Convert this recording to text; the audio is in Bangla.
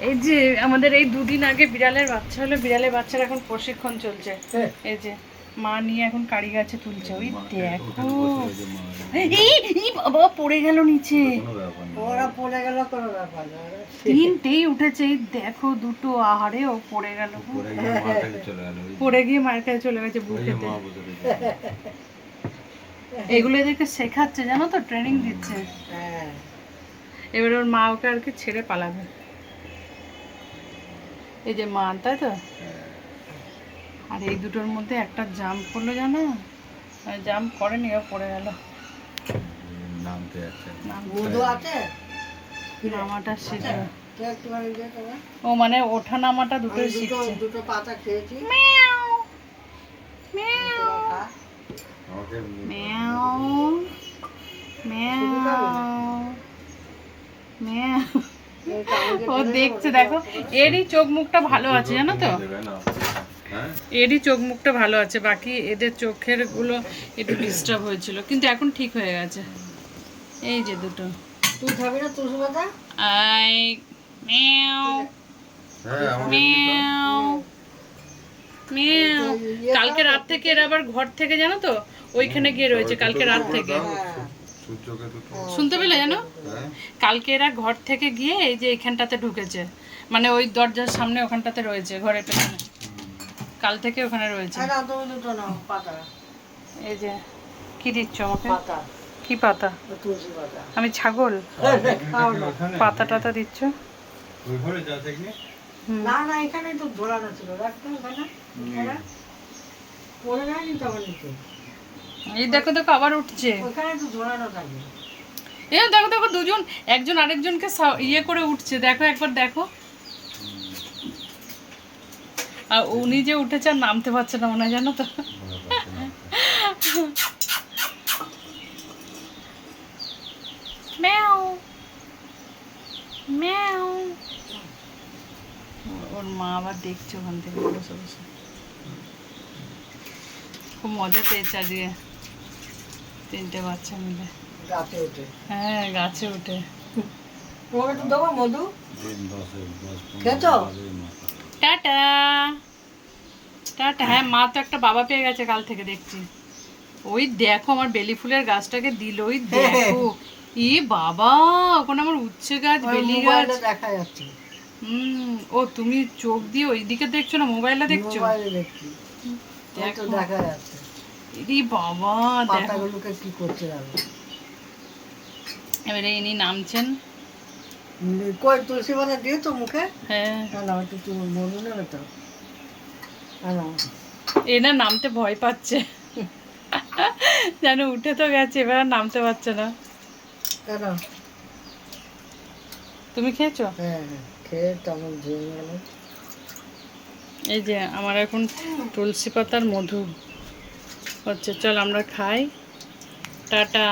এই যে আমাদের এই দুদিন আগে বিড়ালের বাচ্চা হলো বিড়ালের বাচ্চার এখন প্রশিক্ষণ চলছে। এই যে মা নিয়ে এখন কারি গাছে তুলছে ওই দেখো। বাবা পড়ে গেল নিচে। ওরা পড়ে গেল কোনো ব্যাপার না তিনটেই উঠেছে এই দেখো দুটো আহারে ও পড়ে গেল। পড়ে গিয়ে মায়ের কাছে চলে গেছে বুকেতে এগুলো এদেরকে শেখাচ্ছে জানো তো? ট্রেনিং দিচ্ছে। হ্যাঁ। এবার ওর মা ওকে আর কি ছেড়ে পালাবে। এই যে মা তাই তো? আর এই দুটোর মধ্যে একটা জাম্প করল জানো? জাম্প করেনি ও পড়ে গেল। নামতে আছে? নামাটা একটুখানি দে তোরা। ও মানে ওঠা নামাটা দুটোই দুটো শিখছে। দুটো পাতা খেয়েছি। মিয়াও! মিয়াও! মিয়াও! ও দেখছে দেখো। এরই চোখ মুখটা ভালো আছে জানো তো? হ্যাঁ এরই চোখ মুখটা ভালো আছে বাকি এদের চোখেরগুলো একটু ডিস্টার্ব হয়েছিল কিন্তু এখন ঠিক হয়ে গেছে। এই যে দুটো। তুই খাবি না তুলসী পাতা? আই মিয়াও। হ্যাঁ মিয়াও। মিয়াও। কালকে রাত থেকে এরা আবার ঘর থেকে জানো তো? ওইখানে গিয়ে রয়েছে কালকে রাত থেকে। সূর্যকে দুটো শুনতে পেলে জানো? হ্যাঁ। কালকে এরা ঘর থেকে গিয়ে এই যে এখানটাতে ঢুকেছে। মানে ওই দরজার সামনে ওখানটাতে রয়েছে ঘরের পেছনে। কাল থেকে ওখানে রয়েছে। হ্যাঁ না এই যে কি দিচ্ছ আমাকে? পাতা। কি পাতা? আমি ছাগল? পাতা টাতা দিচ্ছ? ওই ঘরে যা থেকে না না এখানে তো ধরানো ছিল। রাখতো ওখানে। ওরা পড়ে যায়নি তো আমার নিচে? এই দেখো দেখো আবার উঠছে। এ দেখো দেখো দুজন একজন আরেকজনকে ইয়ে করে উঠছে। দেখো একবার দেখো। আর উনি যে উঠেছে আর নামতে পারছে না মনে জানো তো। ম্যাও। ম্যাও। ওর মা আবার দেখছে ওখান থেকে বসে বসে। খুব মজা পেয়েছে আজকে। তিনটে বাচ্চা মিলে। গাছে ওঠে হ্যাঁ গাছে উঠে। তোমাকে একটু দেবো মধু? খেয়েছো? টাটা। টাটা। হ্যাঁ মা তো একটা বাবা পেয়ে গেছে কাল থেকে দেখছি। ওই দেখো আমার বেলি ফুলের গাছটাকে দিল ওই দেখো। ই বাবা ওখানে আমার উচ্ছে গাছ বেলি গাছ। দেখা যাচ্ছে। হুম ও তুমি চোখ দিয়ে ওইদিকে দেখছ না মোবাইলে দেখছ? মোবাইলে দেখছি। দেখো। দেখা যাচ্ছে। ই বাবা পাতাগুলোকে কি করছে জানো? এবারে ইনি নামছেন। উম, তুলসী পাতা দিয়ে তো মুখে? হ্যাঁ। না একটু তুমি তো। নামতে ভয় পাচ্ছে। যেন উঠে তো গেছে এবার নামতে পারছে না। কেন? তুমি খেয়েছো? হ্যাঁ হ্যাঁ খেয়ে তেমন ধুয়ে এই যে আমার এখন তুলসী পাতার মধু। হচ্ছে চল আমরা খাই। টাটা।